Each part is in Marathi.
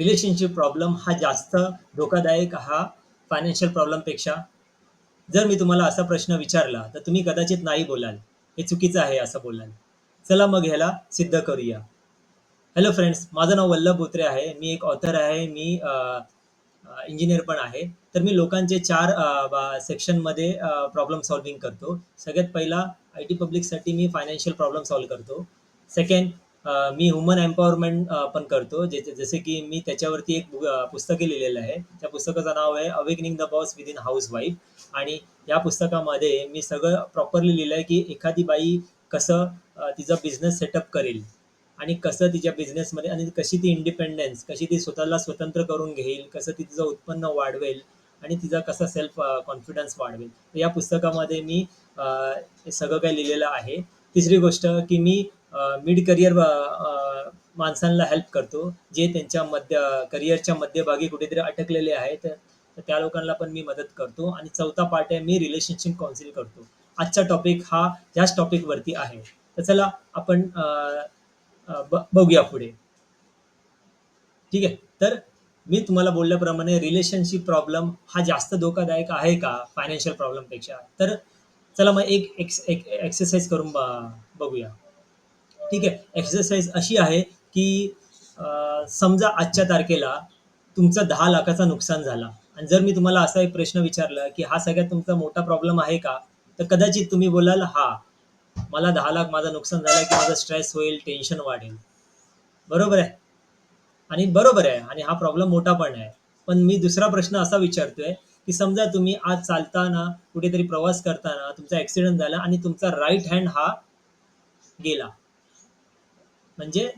रिलेशनशिप प्रॉब्लेम हा जास्त धोकादायक हा फायनान्शियल प्रॉब्लेमपेक्षा जर मी तुम्हाला असा प्रश्न विचारला तर तुम्ही कदाचित नाही बोलाल. हे चुकीचं आहे असं बोलाल. चला मग ह्याला सिद्ध करूया. हॅलो फ्रेंड्स माझं नाव वल्लभ बोत्रे आहे. मी एक ऑथर आहे. मी इंजिनियर पण आहे. तर मी लोकांचे चार सेक्शनमध्ये प्रॉब्लेम सॉल्विंग करतो. सगळ्यात पहिला आय टी पब्लिकसाठी मी फायनान्शियल प्रॉब्लेम सॉल्व्ह करतो. सेकंड मी ह्युमन एम्पॉवरमेंट पण करतो. जे जसे की मी त्याच्यावरती एक बु- अ, पुस्तके लिहिलेलं आहे. त्या पुस्तकाचं नाव आहे awakening the boss within housewife आणि या पुस्तकामध्ये मी सगळं प्रॉपरली लिहिलं आहे की एखादी बाई कसं अ, तिचा बिझनेस सेटअप करेल. आणि कसं तिच्या बिझनेसमध्ये आणि कशी ती इंडिपेंडन्स कशी ती स्वतःला स्वतंत्र करून घेईल कसं ती तिचं उत्पन्न वाढवेल आणि तिचा कसा सेल्फ कॉन्फिडन्स वाढवेल. तर या पुस्तकामध्ये मी अ, हे सगळं काही लिहिलेलं आहे. तिसरी गोष्ट की मी मिड करिअर माणसांना हेल्प करतो. जे त्यांच्या मध्य करिअरच्या मध्यभागी कुठेतरी अटकलेले आहेत तर त्या लोकांना पण मी मदत करतो. आणि चौथा पार्ट आहे मी रिलेशनशिप काउन्सिल करतो. आजचा टॉपिक हा ह्याच टॉपिकवरती आहे. तर चला आपण बघूया पुढे. ठीक आहे? तर मी तुम्हाला बोलल्याप्रमाणे रिलेशनशिप प्रॉब्लेम हा जास्त धोकादायक आहे का? फायनान्शियल प्रॉब्लेमपेक्षा तर चला मग एक एक्स एक एक्सरसाइज करून ब- बघूया. ठीक आहे. एक्सरसाइज अशी आहे की समजा आजच्या तारखेला तुमचा दहा लाखाचा नुकसान झाला. आणि जर मी तुम्हाला असा एक प्रश्न विचारला की हा सगळ्यात तुमचा मोठा प्रॉब्लेम आहे का? तर कदाचित तुम्ही बोलाल हा मला दहा लाख माझं नुकसान झालं की माझा स्ट्रेस होईल टेन्शन वाढेल. बरोबर आहे? आणि बरोबर आहे. आणि हा प्रॉब्लेम मोठा पण आहे. पण मी दुसरा प्रश्न असा विचारतोय की समजा तुम्ही आज चालताना कुठेतरी प्रवास करताना तुमचा ऍक्सिडेंट झाला आणि तुमचा राईट हँड हा गेला. म्हणजे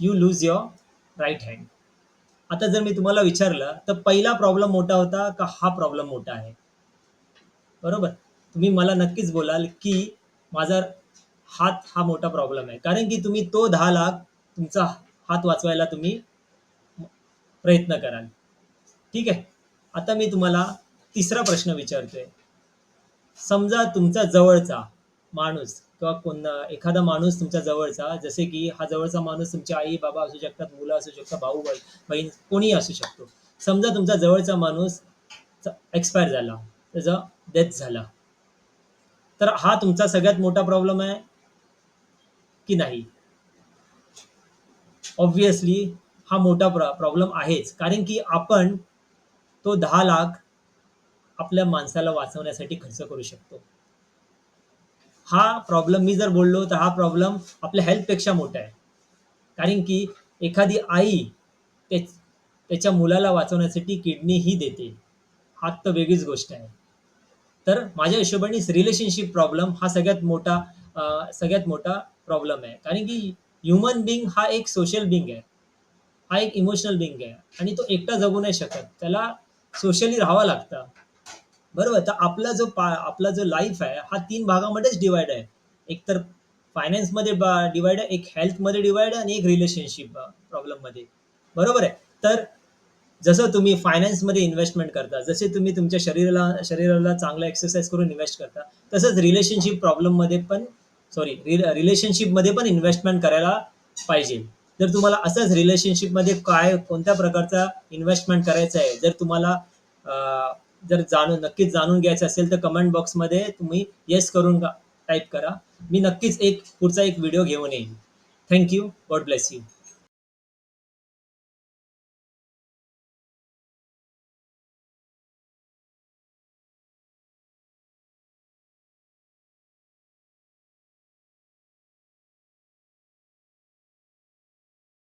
you lose your right hand आता जर मी तुम्हाला विचारलं तर पहिला प्रॉब्लेम मोठा होता का हा प्रॉब्लेम मोठा आहे? बरोबर? तुम्ही मला नक्कीच बोलाल की माझा हात हा मोठा प्रॉब्लेम आहे. कारण की तुम्ही तो दहा लाख तुमचा हात वाचवायला तुम्ही प्रयत्न कराल. ठीक आहे? आता मी तुम्हाला तिसरा प्रश्न विचारतोय. समजा तुमचा जवळचा माणूस किंवा कोण एखादा माणूस तुमच्या जवळचा जसे की हा जवळचा माणूस तुमची आई बाबा असू शकतात मुलं असू शकतात भाऊ बहीण बहीण कोणीही असू शकतो. समजा तुमचा जवळचा माणूस एक्सपायर झाला त्याचा डेथ झाला. तर हा तुमचा सगळ्यात मोठा प्रॉब्लेम आहे की नाही? ऑब्विसली हा मोठा प्रॉब्लेम आहेच. कारण की आपण तो दहा लाख आपल्या माणसाला वाचवण्यासाठी खर्च करू शकतो. हा प्रॉब्लेम मी जर बोललो तर हा प्रॉब्लेम आपल्या हेल्थपेक्षा मोठा आहे. कारण की एखादी आई ते त्याच्या मुलाला वाचवण्यासाठी किडनी ही देते. हा तर वेगळीच गोष्ट आहे. तर माझ्या हिशोबाने रिलेशनशिप प्रॉब्लेम हा सगळ्यात मोठा सगळ्यात मोठा प्रॉब्लेम आहे. कारण की ह्युमन बिंग हा एक सोशल बिंग आहे. हा एक इमोशनल बिंग आहे. आणि तो एकटा जगू नाही शकत. त्याला सोशली राहावं लागतं. बरोबर? तर आपला जो पा आपला जो लाईफ आहे हा तीन भागामध्येच डिवाइड आहे. एक तर फायनान्समध्ये डिवाइड आहे एक हेल्थमध्ये डिवाइड आहे आणि एक रिलेशनशिप प्रॉब्लेममध्ये बरोबर आहे? तर जसं तुम्ही फायनान्समध्ये इन्व्हेस्टमेंट करता जसे तुम्ही तुमच्या शरीराला शरीराला चांगला एक्सरसाइज करून इन्व्हेस्ट करता तसंच रिलेशनशिप प्रॉब्लेममध्ये पण सॉरी रिलेशनशिपमध्ये पण इन्व्हेस्टमेंट करायला पाहिजे. जर तुम्हाला असंच रिलेशनशिपमध्ये काय कोणत्या प्रकारचा इन्व्हेस्टमेंट करायचं आहे जर तुम्हाला जर जाणून नक्कीच जाणून घ्यायचं असेल तर कमेंट बॉक्समध्ये तुम्ही येस करून टाईप करा. मी नक्कीच एक पुढचा एक व्हिडिओ घेऊन येईन. Thank you God bless you